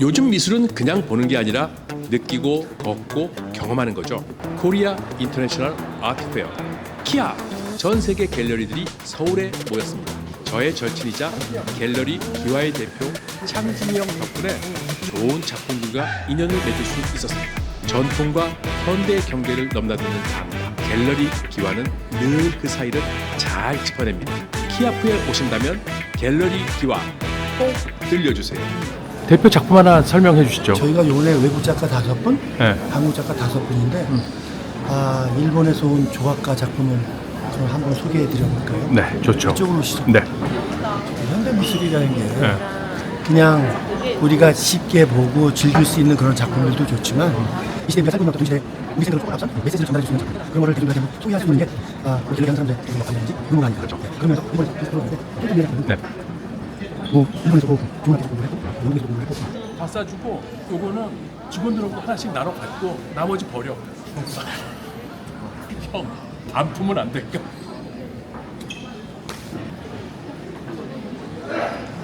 요즘 미술은 그냥 보는 게 아니라 느끼고 걷고 경험하는 거죠. 코리아 인터내셔널 아트 페어 키아 전 세계 갤러리들이 서울에 모였습니다. 저의 절친이자 갤러리 기와의 대표 창진이 형 덕분에 좋은 작품들과 인연을 맺을 수 있었습니다. 전통과 현대의 경계를 넘나드는 감 갤러리 기와는 늘 그 사이를 잘 짚어냅니다. 키아프에 오신다면 갤러리 기와 꼭 들려주세요. 대표 작품 하나 설명해 주시죠. 저희가 원래 외국 작가 다섯 분, 네. 한국 작가 다섯 분인데 아 일본에서 온 조각가 작품을 그럼 한번 소개해 드려볼까요? 네, 좋죠. 이쪽으로 오시죠. 네. 현대 미술이라는 게 네. 그냥 우리가 쉽게 보고 즐길 수 있는 그런 작품들도 좋지만 이 시대에 우리가 살고 있는 어떤 이 시대에 우리 생각을 포함해서 메시지를 전달해 주는 작품 그런 거를 대중들한테 소개할 수 있는 게 아, 우리 갤러리 하는 사람들의 어떤 역할인지 의무가 아닌가 그렇죠. 그러면서 이번에 들어봤는데 또 준비를 네. 어, 뭐 일본에서 보고 중국에서 보고 했고 미국에서 네 보고 했고 다 싸주고 요거는 직원들하고 하나씩 나눠 갖고 나머지 버려. 형, 안 품으면 안 될까?